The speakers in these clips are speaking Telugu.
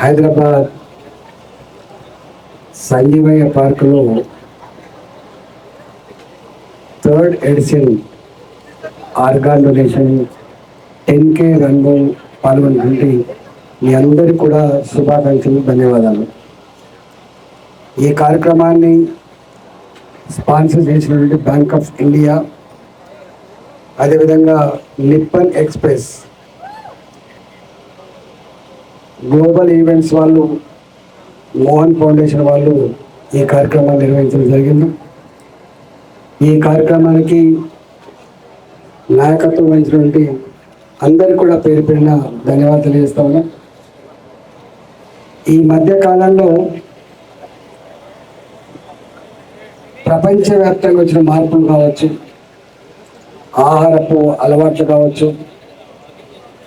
హైదరాబాద్ సంజీవయ్య పార్కులో third edition organ donation ten K రన్లో పాల్గొన్నటువంటి మీ అందరికీ కూడా శుభాకాంక్షలు ధన్యవాదాలు. ఈ కార్యక్రమాన్ని స్పాన్సర్ చేసినటువంటి బ్యాంక్ ఆఫ్ ఇండియా అదేవిధంగా నిప్పన్ ఎక్స్ప్రెస్ గ్లోబల్ ఈవెంట్స్ వాళ్ళు మోహన్ ఫౌండేషన్ వాళ్ళు ఈ కార్యక్రమాన్ని నిర్వహించడం జరిగింది. ఈ కార్యక్రమానికి నాయకత్వం వహించినటువంటి అందరి కూడా పేరు పేరున ధన్యవాదాలు తెలియజేస్తాము ఈ మధ్య కాలంలో ప్రపంచవ్యాప్తంగా వచ్చిన మార్పులు కావచ్చు ఆహారపు అలవాట్లు కావచ్చు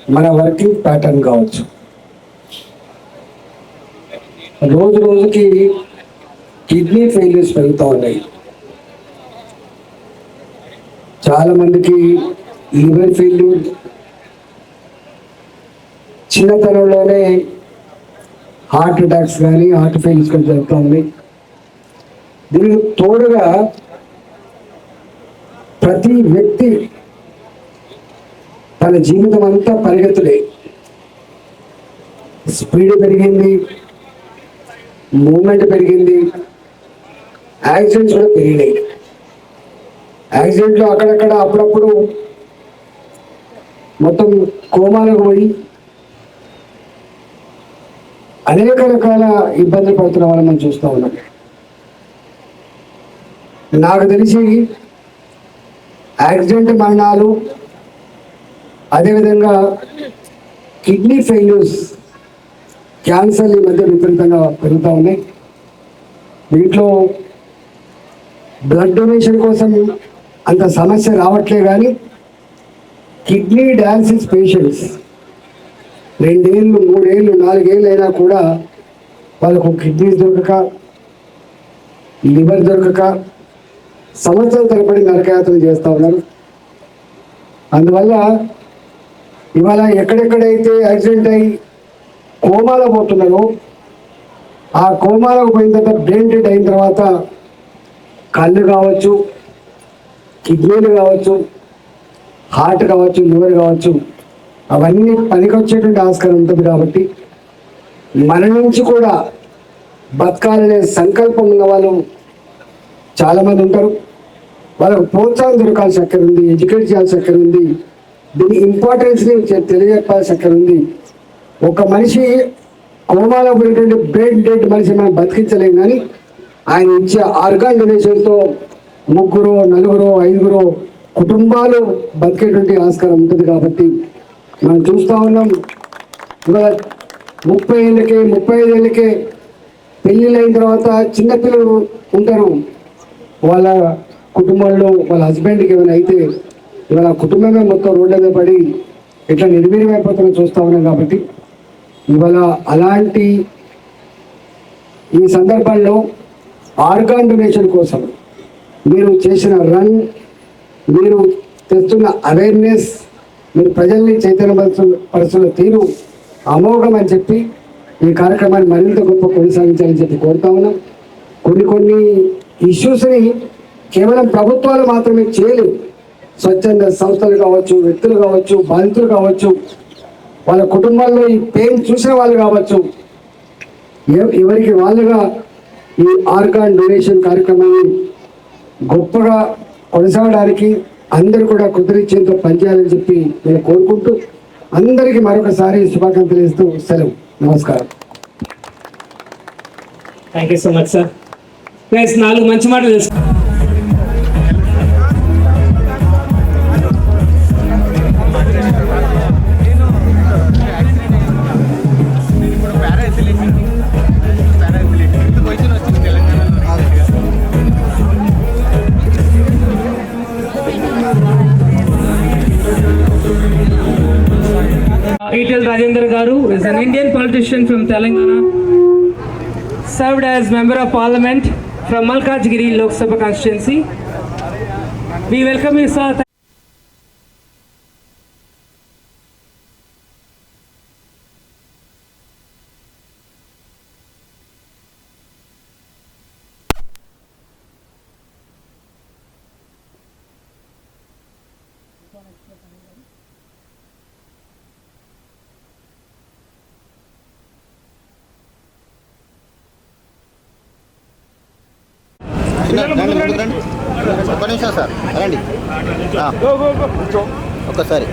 మన వర్కింగ్ ప్యాటర్న్ కావచ్చు. రోజు రోజుకి కిడ్నీ ఫెయిల్యూర్స్ పెరుగుతూ ఉన్నాయి. చాలా మందికి లివర్ ఫెయిల్యూర్. చిన్నతనంలోనే హార్ట్ అటాక్స్ కానీ హార్ట్ ఫెయిల్స్ కానీ జరుగుతూ ఉన్నాయి. దీనికి తోడుగా ప్రతి వ్యక్తి తన జీవితం అంతా పరిగెత్తులే స్పీడ్ పెరిగింది. మూమెంట్ పెరిగింది. యాక్సిడెంట్స్ కూడా పెరిగినాయి. యాక్సిడెంట్లో అక్కడక్కడ అప్పుడప్పుడు మొత్తం కోమాలకు పోయి అనేక రకాల ఇబ్బందులు పడుతున్న వాళ్ళని మనం చూస్తూ ఉన్నాం. నాకు తెలిసి యాక్సిడెంట్ మరణాలు అదేవిధంగా కిడ్నీ ఫెయిల్యూర్స్ క్యాన్సర్ ఈ మధ్య విపరీతంగా పెరుగుతూ ఉన్నాయి. దీంట్లో బ్లడ్ డొనేషన్ కోసం అంత సమస్య రావట్లే కానీ కిడ్నీ డయాలసిస్ పేషెంట్స్ రెండేళ్ళు మూడేళ్ళు నాలుగేళ్ళు అయినా కూడా వాళ్ళకు కిడ్నీస్ దొరకక లివర్ దొరకక సంవత్సరాల తరబడి నరకయాత్రలు చేస్తూ ఉన్నారు. అందువల్ల ఇవాళ ఎక్కడెక్కడైతే యాక్సిడెంట్ అయ్యి కోమాలో పోతున్నాను ఆ కోమాలకు పోయిన తర్వాత బ్రెయిన్ డెడ్ అయిన తర్వాత కళ్ళు కావచ్చు కిడ్నీలు కావచ్చు హార్ట్ కావచ్చు లివర్ కావచ్చు అవన్నీ పనికొచ్చేటువంటి ఆస్కారం ఉంటుంది కాబట్టి మన నుంచి కూడా బతకాలనే సంకల్పం ఉన్న వాళ్ళు చాలామంది ఉంటారు. వాళ్ళకు ప్రోత్సాహం దొరకాల్సిన అక్కడ ఉంది ఎడ్యుకేట్ చేయాల్సి అక్కడ ఉంది. దీని ఇంపార్టెన్స్ని తెలియజెప్పాల్సి అక్కడ ఉంది. ఒక మనిషి కోమాలో పోయినటువంటి బ్రెయిన్ డెడ్ మనిషి మనం బతికించలేం కానీ ఆయన ఇచ్చే ఆర్గాన్ డొనేషన్తో ముగ్గురు నలుగురు ఐదుగురు కుటుంబాలు బతికేటువంటి ఆస్కారం ఉంటుంది కాబట్టి మనం చూస్తూ ఉన్నాం. ఇవాళ ముప్పై ఏళ్ళకే ముప్పై ఐదేళ్ళకే ఏళ్ళకే తర్వాత చిన్నపిల్లలు ఉంటారు. వాళ్ళ కుటుంబంలో వాళ్ళ హస్బెండ్కి ఏమైనా అయితే ఇవాళ ఆ కుటుంబమే మొత్తం రోడ్ల మీద పడి ఇట్లా నిర్వీర్యమైపోతున్నా చూస్తూ ఉన్నాం కాబట్టి ఇవాళ అలాంటి ఈ సందర్భంలో ఆర్గాన్ డొనేషన్ కోసం మీరు చేసిన రన్ మీరు తెస్తున్న అవేర్నెస్ మీరు ప్రజల్ని చైతన్యపరుస్తున్న తీరు అమోఘం అని చెప్పి ఈ కార్యక్రమాన్ని మరింత గొప్ప కొనసాగించాలని చెప్పి కోరుతా ఉన్నాం. కొన్ని కొన్ని ఇష్యూస్ని కేవలం ప్రభుత్వాలు మాత్రమే చేయలేవు. స్వచ్ఛంద సంస్థలు కావచ్చు వ్యక్తులు కావచ్చు బాధితులు కావచ్చు వాళ్ళ కుటుంబాల్లో ఈ పెయిన్ చూసిన వాళ్ళు కావచ్చు. ఎవరికి వాళ్ళుగా ఈ ఆర్గాన్ డొనేషన్ కార్యక్రమాన్ని గొప్పగా కొనసాగడానికి అందరూ కూడా కుదిరిచ్చేంతో పనిచేయాలని చెప్పి నేను కోరుకుంటూ అందరికీ మరొకసారి శుభాకాంక్షలు ఇస్తూ సెలవు. నమస్కారం. Thank you so much sir నాలుగు మంచి మాటలు ఈటెల్ రాజేందర్ గారు is an Indian politician from Telangana served as member of parliament from Malkajgiri Lok Sabha constituency we welcome you sir Thank you. ఒక్క నిమిషం సార్. రండి. ఒక్కసారి.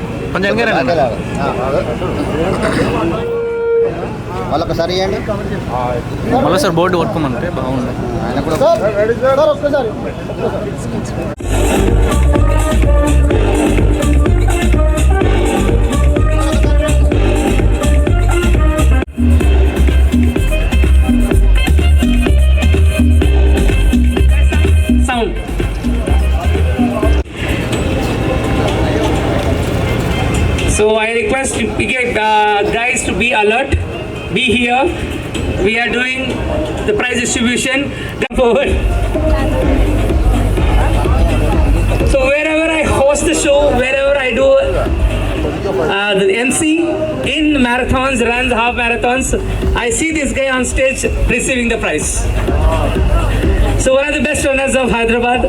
వాళ్ళొకసారి ఇవ్వండి మళ్ళీ సార్ బోర్డు కొట్టుకోమంటే బాగుంది ఆయన కూడా So I request uh, guys to be alert, be here. We are doing the prize distribution. Come forward. So wherever I host the show, wherever I do uh, the MC in marathons, runs, half marathons, I see this guy on stage receiving the prize governors of Hyderabad.